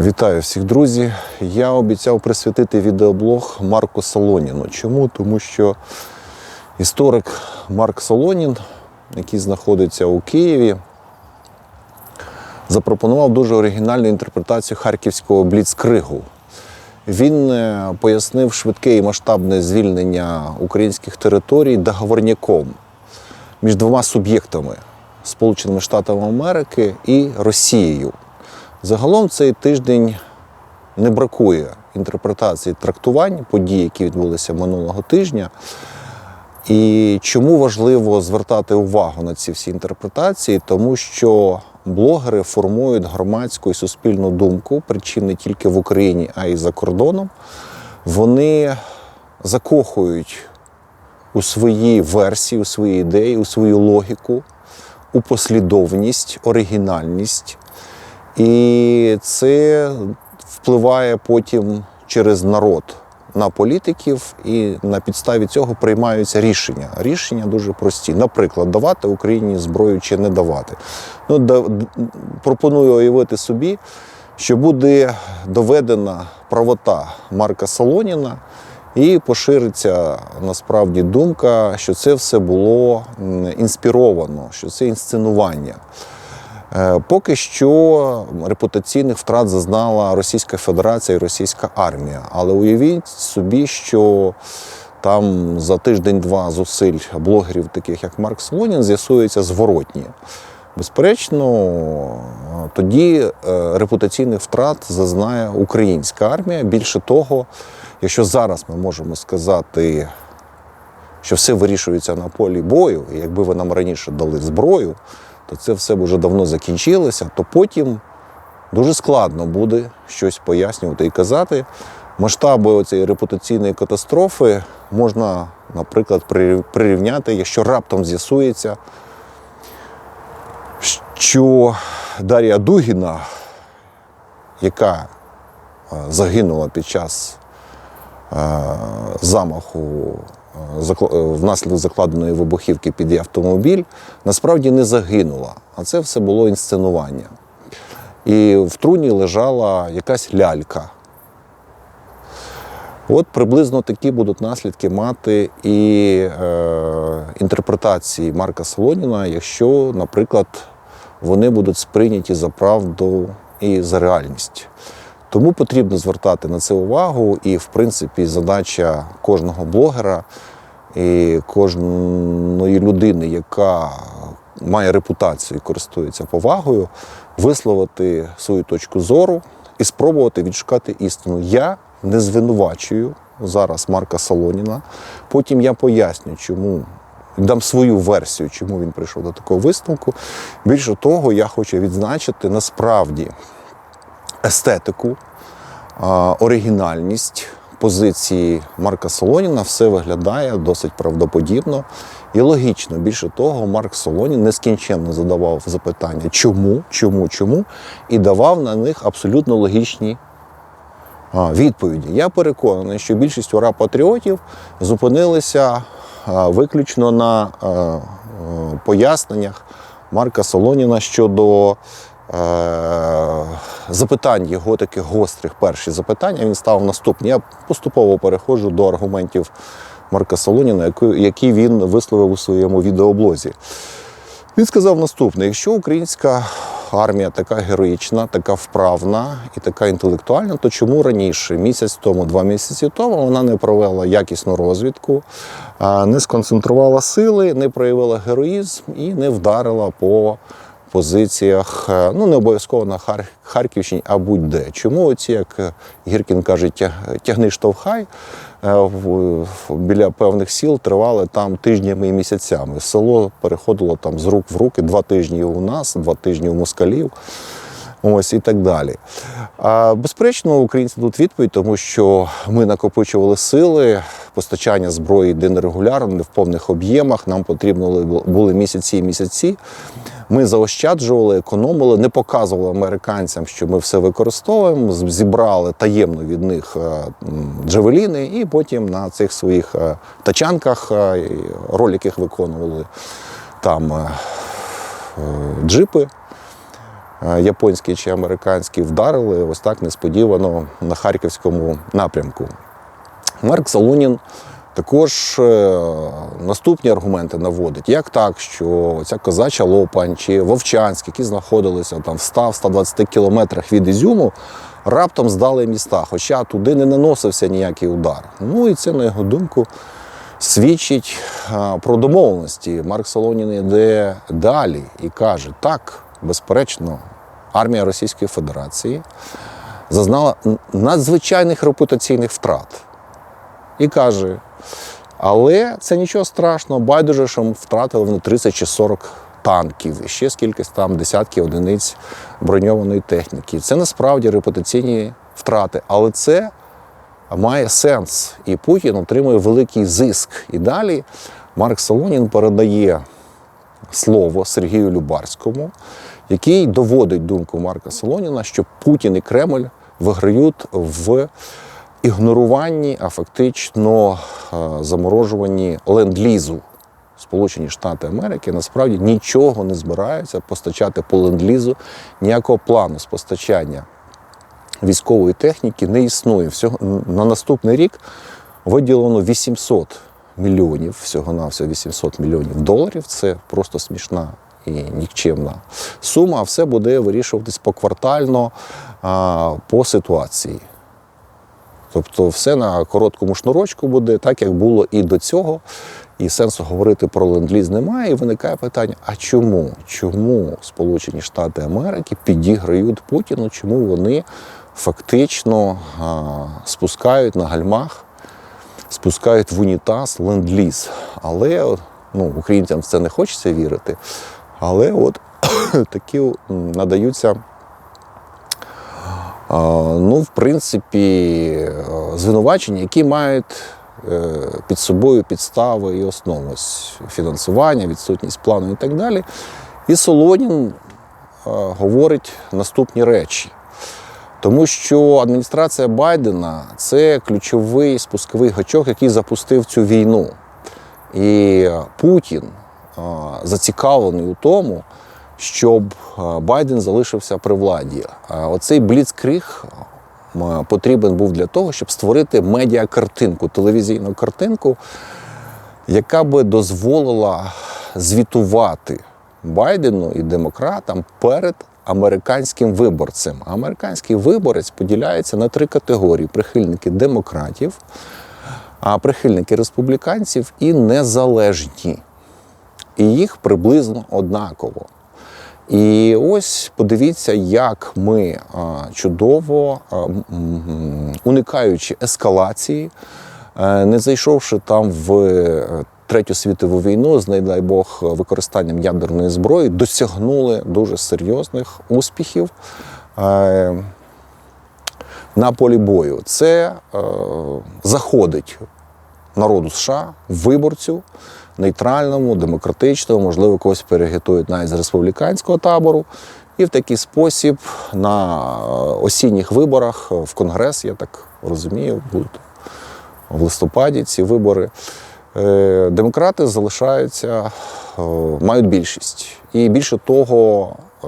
Вітаю всіх, друзі. Я обіцяв присвятити відеоблог Марку Солоніну. Чому? Тому що історик Марк Солонін, який знаходиться у Києві, запропонував дуже оригінальну інтерпретацію харківського бліцкригу. Він е, пояснив швидке і масштабне звільнення українських територій договорняком між двома суб'єктами Сполученими Штатами Америки і Росією. Загалом цей тиждень не бракує інтерпретації трактувань подій, які відбулися минулого тижня. І чому важливо звертати увагу на ці всі інтерпретації? Тому що блогери формують громадську і суспільну думку, причин не тільки в Україні, а й за кордоном. Вони закохують у свої версії, у свої ідеї, у свою логіку, у послідовність, оригінальність. І це впливає потім через народ на політиків, і на підставі цього приймаються рішення. Рішення дуже прості. Наприклад, давати Україні зброю чи не давати. Ну, да, пропоную уявити собі, що буде доведена правота Марка Солоніна, і пошириться насправді думка, що це все було інспіровано, що це інсценування. Е, Поки що репутаційних втрат зазнала Російська Федерація і Російська армія. Але уявіть собі, що там за тиждень-два зусиль блогерів, таких як Марк Солонін, з'ясується зворотні. Безперечно, тоді е, репутаційних втрат зазнає українська армія. Більше того, якщо зараз ми можемо сказати, що все вирішується на полі бою, і якби ви нам раніше дали зброю, то це все вже давно закінчилося, то потім дуже складно буде щось пояснювати і казати. Масштаби цієї репутаційної катастрофи можна, наприклад, прирівняти, якщо раптом з'ясується, що Дар'я Дугіна, яка е, загинула під час е, замаху внаслідок закладеної вибухівки під автомобіль, насправді не загинула, а це все було інсценування. І в труні лежала якась лялька. От приблизно такі будуть наслідки мати і е, інтерпретації Марка Солоніна, якщо, наприклад, вони будуть сприйняті за правду і за реальність. Тому потрібно звертати на це увагу, і, в принципі, задача кожного блогера і кожної людини, яка має репутацію і користується повагою, висловити свою точку зору і спробувати відшукати істину. Я не звинувачую зараз Марка Солоніна. Потім я поясню, чому дам свою версію, чому він прийшов до такого висновку. Більше того, я хочу відзначити насправді естетику, оригінальність позиції Марка Солоніна все виглядає досить правдоподібно і логічно. Більше того, Марк Солонін нескінченно задавав запитання, чому, чому, чому, і давав на них абсолютно логічні відповіді. Я переконаний, що більшість ура патріотів зупинилися виключно на поясненнях Марка Солоніна щодо запитань, його таких гострих перші запитання. Він став наступні. Я поступово переходжу до аргументів Марка Солоніна, які він висловив у своєму відеоблозі. Він сказав наступне: якщо українська армія така героїчна, така вправна і така інтелектуальна, то чому раніше, місяць тому, два місяці тому, вона не провела якісну розвідку, не сконцентрувала сили, не проявила героїзм і не вдарила по позиціях, е, ну не обов'язково на Хар- Харківщині, а будь-де. Чому оці, як е, Гіркін каже, тягни штовхай е, біля певних сіл тривали там тижнями і місяцями. Село переходило там з рук в руки два тижні у нас, два тижні у москалів. Ось і так далі. А, безперечно, українці дадуть відповідь, тому що ми накопичували сили, постачання зброї йде нерегулярно, не в повних об'ємах. Нам потрібно були місяці і місяці. Ми заощаджували, економили, не показували американцям, що ми все використовуємо. Зібрали таємно від них е, м, джавеліни, і потім на цих своїх е, тачанках, е, роль яких виконували там джипи японські чи американські, вдарили ось так несподівано на харківському напрямку. Марк Солунін також е, наступні аргументи наводить. Як так, що ця козача Лопань чи Вовчанськ, які знаходилися там в 100-120 кілометрах від Ізюму, раптом здали міста, хоча туди не наносився ніякий удар. Ну і це, на його думку, свідчить а, про домовленості. Марк Солонін йде далі і каже: так, безперечно, армія Російської Федерації зазнала надзвичайних репутаційних втрат. І каже: але це нічого страшного, байдуже, що втратили вони 30 чи 40 танків, і ще скількись там десятків одиниць броньованої техніки. Це насправді репутаційні втрати, але це має сенс. І Путін отримує великий зиск. І далі Марк Солонін передає слово Сергію Любарському, який доводить думку Марка Солоніна, що Путін і Кремль виграють в ігноруванні, а фактично е, заморожуванні ленд-лізу. Сполучені Штати Америки насправді нічого не збираються постачати по ленд-лізу, ніякого плану з постачання військової техніки не існує. Всього на наступний рік виділено 800 мільйонів, всього-навсього 800 мільйонів доларів. Це просто смішна і нікчемна сума. А все буде вирішуватись поквартально по ситуації. Тобто все на короткому шнурочку буде, так як було і до цього. І сенсу говорити про ленд-ліз немає. І виникає питання: а чому? Чому Сполучені Штати Америки підіграють Путіну? Чому вони фактично а, спускають на гальмах, спускають в унітаз ленд-ліз? Але ну, українцям в це не хочеться вірити. Але от такі надаються Ну, в принципі, е, звинувачення, які мають е, під собою підстави і основу Ось фінансування, відсутність плану і так далі. І Солонін е, говорить наступні речі. Тому що адміністрація Байдена це ключовий спусковий гачок, який запустив цю війну. І Путін зацікавлений у тому, щоб е, Байден залишився при владі. А Оцей бліцкріг м, потрібен був для того, щоб створити медіакартинку, телевізійну картинку, яка би дозволила звітувати Байдену і демократам перед американським виборцем. Американський виборець поділяється на три категорії: прихильники демократів, прихильники республіканців і незалежні. І їх приблизно однаково. І ось подивіться, як ми чудово, уникаючи ескалації, е, не зайшовши там в е, Третю світову війну, з дай Бог використанням ядерної зброї, досягнули дуже серйозних успіхів е, на полі бою. Це е, заходить народу США, виборцю, нейтральному, демократичному, можливо, когось перегитують навіть з республіканського табору. І в такий спосіб на е, осінніх виборах в Конгрес, я так розумію, будуть в листопаді ці вибори. е, Демократи залишаються, е, мають більшість. І більше того, е,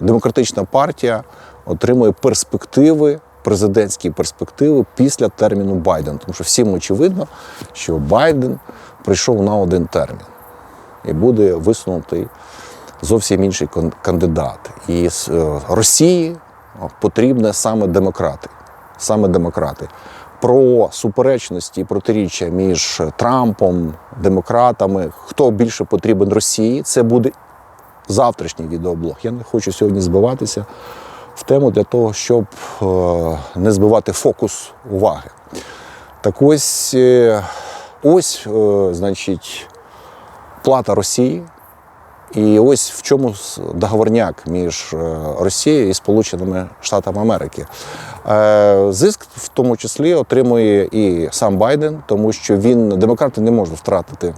демократична партія отримує перспективи, президентські перспективи після терміну Байдена. Тому що всім очевидно, що Байден прийшов на один термін і буде висунутий зовсім інший кандидат. І з е, Росії потрібні саме демократи. Саме демократи. Про суперечності і протиріччя між Трампом, демократами, хто більше потрібен Росії, це буде завтрашній відеоблог. Я не хочу сьогодні збиватися в тему для того, щоб е, не збивати фокус уваги. Так ось, е, ось, е, значить, плата Росії. І ось в чому договорняк між е, Росією і Сполученими Штатами Америки. Е, Зиск в тому числі отримує і сам Байден, тому що він демократи не можуть втратити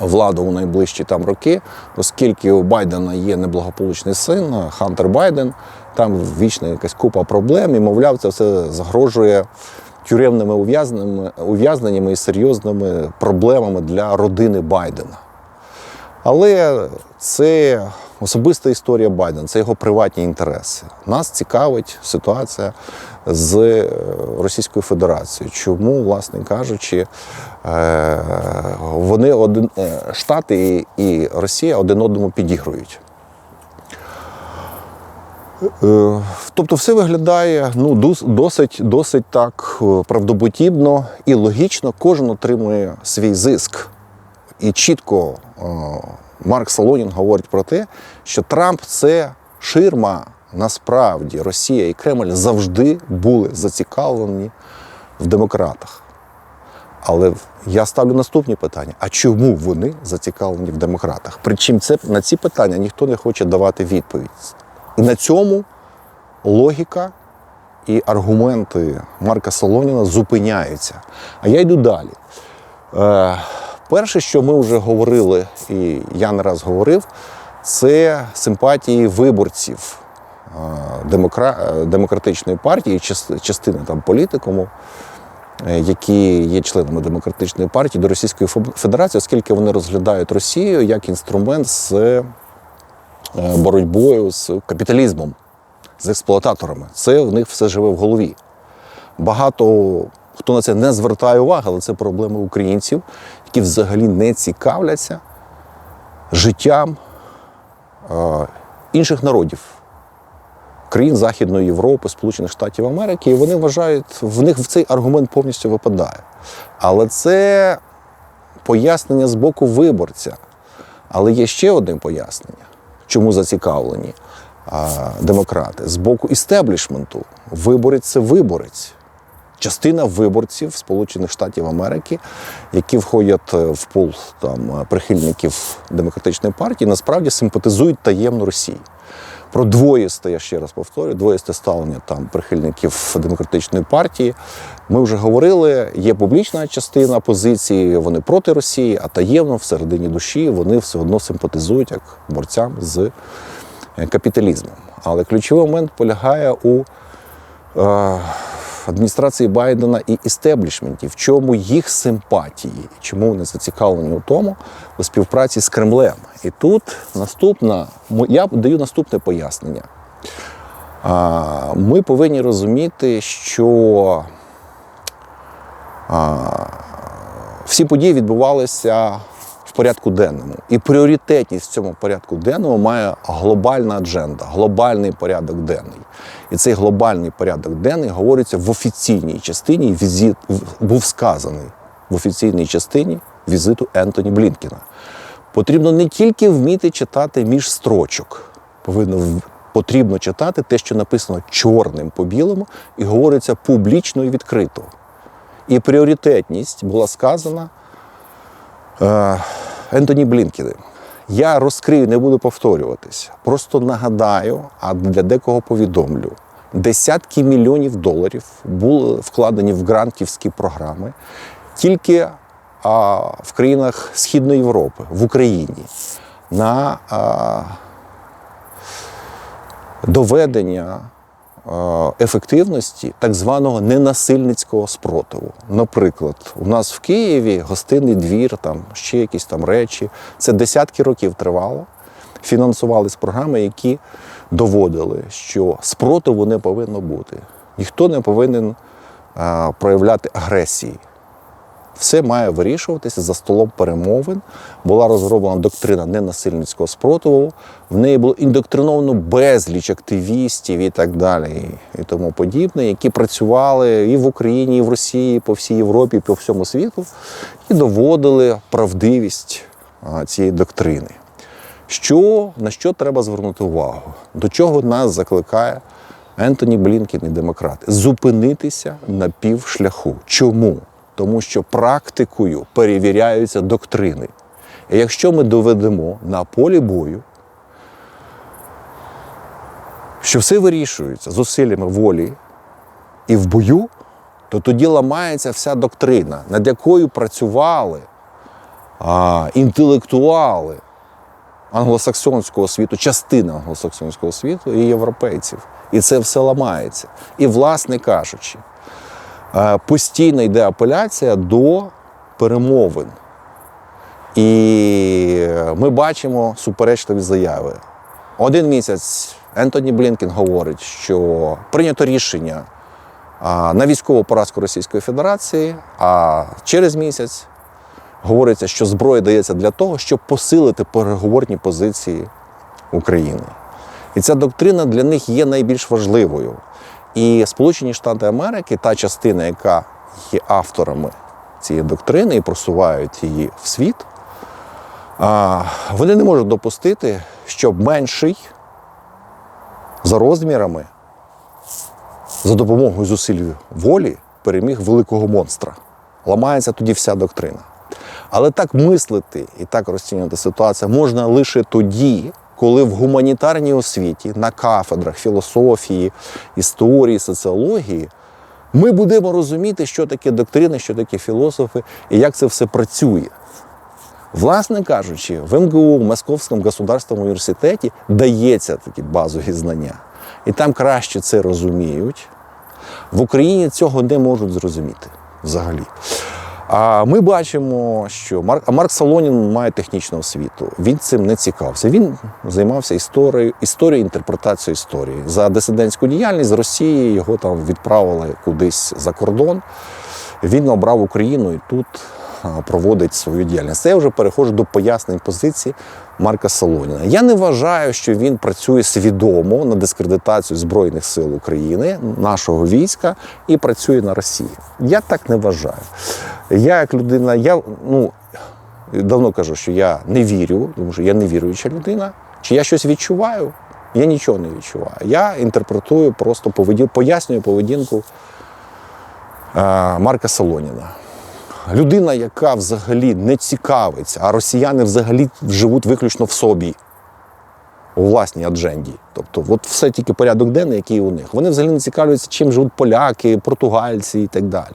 владу у найближчі там роки, оскільки у Байдена є неблагополучний син Хантер Байден. Там вічна якась купа проблем, і мовляв, це все загрожує тюремними ув'язненнями, і серйозними проблемами для родини Байдена. Але це особиста історія Байдена, це його приватні інтереси. Нас цікавить ситуація з е, Російською Федерацією. Чому, власне кажучи, е, вони один е, Штати і Росія один одному підігрують. Е, Тобто все виглядає ну, досить, досить так е, правдоподібно і логічно, кожен отримує свій зиск. І чітко е, Марк Солонін говорить про те, що Трамп це ширма. Насправді Росія і Кремль завжди були зацікавлені в демократах. Але я ставлю наступні питання: а чому вони зацікавлені в демократах? Причому це на ці питання ніхто не хоче давати відповідь. І на цьому логіка і аргументи Марка Солоніна зупиняються. А я йду далі. Е, перше, що ми вже говорили, і я не раз говорив, це симпатії виборців е, демокра- е, демократичної партії, част- частини там політикуму, е, які є членами демократичної партії до Російської Фе- Федерації, оскільки вони розглядають Росію як інструмент з боротьбою з капіталізмом, з експлуататорами. Це в них все живе в голові. Багато хто на це не звертає уваги, але це проблеми українців, які взагалі не цікавляться життям е, інших народів. Країн Західної Європи, Сполучених Штатів Америки, і вони вважають, в них в цей аргумент повністю випадає. Але це пояснення з боку виборця. Але є ще одне пояснення, чому зацікавлені а, демократи. З боку істеблішменту. Виборець це виборець. Частина виборців Сполучених Штатів Америки, які входять е, в пул там, прихильників демократичної партії, насправді симпатизують таємно Росії. Про двоїсте, я ще раз повторюю, двоїсте ставлення там прихильників демократичної партії. Ми вже говорили, є публічна частина позиції, вони проти Росії, а таємно всередині душі вони все одно симпатизують як борцям з е, капіталізмом. Але ключовий момент полягає у е, адміністрації Байдена і істеблішменті, в чому їх симпатії, чому вони зацікавлені у тому у співпраці з Кремлем. І тут наступна, я даю наступне пояснення. Ми повинні розуміти, що всі події відбувалися в порядку денному. І пріоритетність в цьому порядку денному має глобальна адженда, глобальний порядок денний. І цей глобальний порядок денний говориться в офіційній частині візит був сказаний в офіційній частині візиту Ентоні Блінкіна. Потрібно не тільки вміти читати між строчок, повинно потрібно читати те, що написано чорним по білому, і говориться публічно і відкрито. І пріоритетність була сказана е, Ентоні Блінкіним. Я розкрию, не буду повторюватися. Просто нагадаю, а для декого повідомлю. Десятки мільйонів доларів були вкладені в грантівські програми тільки а, в країнах Східної Європи, в Україні, на а, доведення ефективності так званого ненасильницького спротиву. Наприклад, у нас в Києві гостинний двір, там ще якісь там речі. Це десятки років тривало. Фінансувались програми, які доводили, що спротиву не повинно бути. Ніхто не повинен е, проявляти агресії. Все має вирішуватися за столом перемовин. Була розроблена доктрина ненасильницького спротиву. В неї було індоктриновано безліч активістів і так далі, і тому подібне, які працювали і в Україні, і в Росії, і по всій Європі, і по всьому світу, і доводили правдивість цієї доктрини. Що, на що треба звернути увагу? До чого нас закликає Ентоні Блінкін і демократи? Зупинитися на півшляху. Чому? Тому що практикою перевіряються доктрини. І якщо ми доведемо на полі бою, що все вирішується зусиллями волі і в бою, то тоді ламається вся доктрина, над якою працювали а, інтелектуали англосаксонського світу, частина англосаксонського світу і європейців. І це все ламається. І, власне кажучи, постійно йде апеляція до перемовин. І ми бачимо суперечливі заяви один місяць Ентоні Блінкен говорить, що прийнято рішення на військову поразку Російської Федерації, а через місяць говориться, що зброя дається для того, щоб посилити переговорні позиції України. І ця доктрина для них є найбільш важливою. І Сполучені Штати Америки, та частина, яка є авторами цієї доктрини і просувають її в світ, вони не можуть допустити, щоб менший за розмірами, за допомогою зусиль волі переміг великого монстра. Ламається тоді вся доктрина. Але так мислити і так розцінювати ситуацію можна лише тоді, коли в гуманітарній освіті на кафедрах філософії, історії, соціології ми будемо розуміти, що таке доктрини, що таке філософи і як це все працює. Власне кажучи, в МГУ, в Московському государственному університеті дається такі базові знання. І там краще це розуміють. В Україні цього не можуть зрозуміти взагалі. А ми бачимо, що Марк, Марк Солонін має технічну освіту. Він цим не цікавився. Він займався історією, історією, інтерпретацією історії. За дисидентську діяльність з Росії його там відправили кудись за кордон. Він обрав Україну і тут проводить свою діяльність. Це я вже переходжу до пояснень позиції Марка Солоніна. Я не вважаю, що він працює свідомо на дискредитацію Збройних сил України, нашого війська, і працює на Росії. Я так не вважаю. Я як людина, я ну давно кажу, що я не вірю, тому що я не віруюча людина. Чи я щось відчуваю? Я нічого не відчуваю. Я інтерпретую просто поведінку, пояснюю поведінку е, Марка Солоніна. Людина, яка взагалі не цікавиться, а росіяни взагалі живуть виключно в собі, у власній адженді. Тобто, от все тільки порядок денний, який у них. Вони взагалі не цікавляться, чим живуть поляки, португальці і так далі.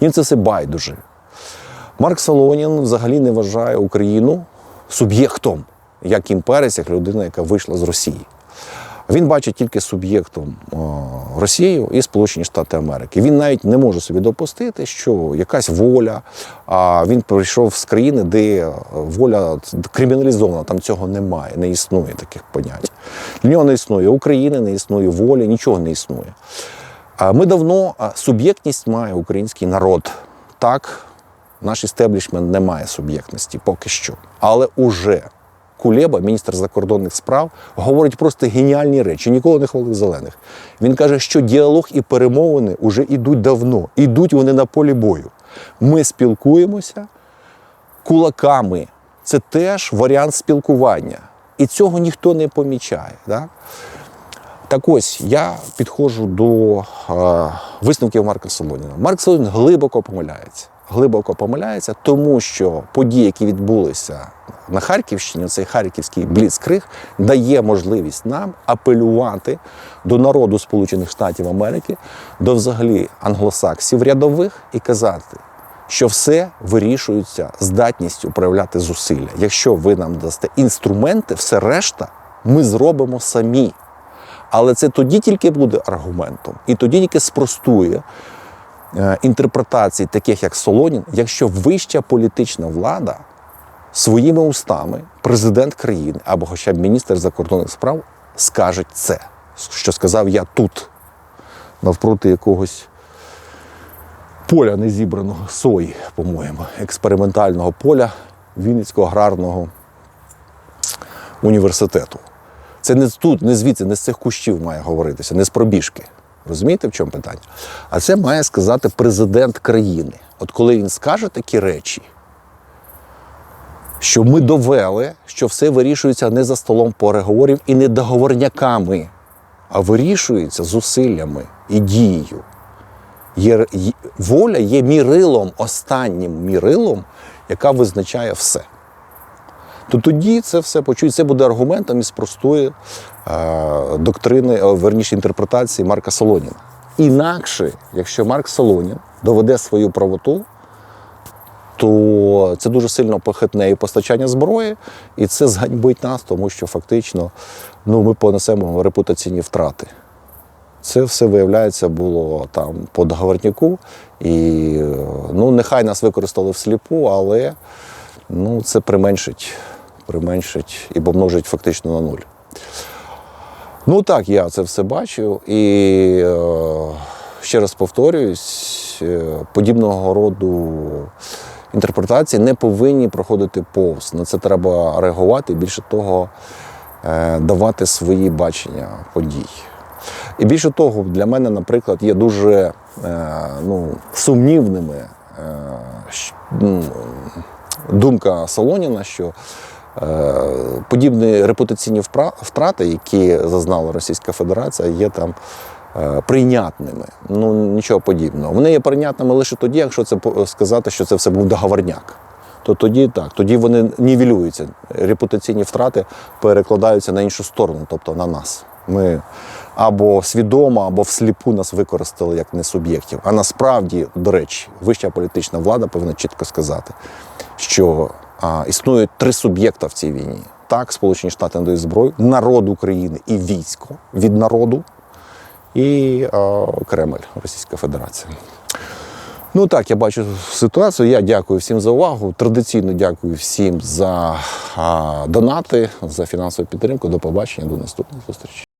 Їм це все байдуже. Марк Солонін взагалі не вважає Україну суб'єктом, як імперець, як людина, яка вийшла з Росії. Він бачить тільки суб'єктом Росію і Сполучені Штати Америки. Він навіть не може собі допустити, що якась воля. А він прийшов з країни, де воля криміналізована, там цього немає, не існує таких понять. Для нього не існує України, не існує волі, нічого не існує. Ми давно суб'єктність має український народ. Так, наш істеблішмент не має суб'єктності поки що. Але уже Кулеба, міністр закордонних справ, говорить просто геніальні речі, ніколи не хвалив зелених. Він каже, що діалог і перемовини вже йдуть давно, ідуть вони на полі бою. Ми спілкуємося кулаками. Це теж варіант спілкування. І цього ніхто не помічає. Да? Так ось я підходжу до е, висновків Марка Солоніна. Марк Солонін глибоко помиляється. Глибоко помиляється, тому що події, які відбулися на Харківщині, цей харківський бліцкриг, дає можливість нам апелювати до народу Сполучених Штатів Америки, до взагалі англосаксів рядових і казати, що все вирішується здатністю проявляти зусилля. Якщо ви нам дасте інструменти, все решта ми зробимо самі. Але це тоді тільки буде аргументом, і тоді тільки спростує е, інтерпретації, таких як Солонін, якщо вища політична влада своїми устами, президент країни або хоча б міністр закордонних справ скажуть це, що сказав я тут, навпроти якогось поля незібраного сої, по-моєму, експериментального поля Вінницького аграрного університету. Це не тут, не звідси, не з цих кущів має говоритися, не з пробіжки. Розумієте, в чому питання? А це має сказати президент країни. От коли він скаже такі речі, що ми довели, що все вирішується не за столом переговорів і не договорняками, а вирішується зусиллями і дією. Є, воля є мірилом, останнім мірилом, яка визначає все то тоді це все почують. Це буде аргументом і спростує е, доктрини, е, верніше інтерпретації Марка Солоніна. Інакше, якщо Марк Солонін доведе свою правоту, то це дуже сильно похитне і постачання зброї, і це зганьбить нас, тому що фактично ну, ми понесемо репутаційні втрати. Це все виявляється було там по договорняку, і ну, нехай нас використали всліпу, але ну, це применшить, применшить і помножить фактично на нуль. Ну так, я це все бачу. І е, ще раз повторююсь, е, подібного роду інтерпретації не повинні проходити повз. На це треба реагувати більше того, е, давати свої бачення подій. І більше того, для мене, наприклад, є дуже ну, сумнівними думка Солоніна, що подібні репутаційні втрати, які зазнала Російська Федерація, є там е, прийнятними. Ну нічого подібного. Вони є прийнятними лише тоді, якщо це сказати, що це все був договорняк. То тоді так, тоді вони нівелюються. Репутаційні втрати перекладаються на іншу сторону, тобто на нас. Ми або свідомо, або всліпу нас використали як не суб'єктів. А насправді, до речі, вища політична влада повинна чітко сказати, що а, існують три суб'єкта в цій війні. Так, Сполучені Штати надають зброю, народ України і військо від народу, і а, Кремль, Російська Федерація. Ну так, я бачу ситуацію. Я дякую всім за увагу. Традиційно дякую всім за а, донати, за фінансову підтримку. До побачення, до наступних зустрічей.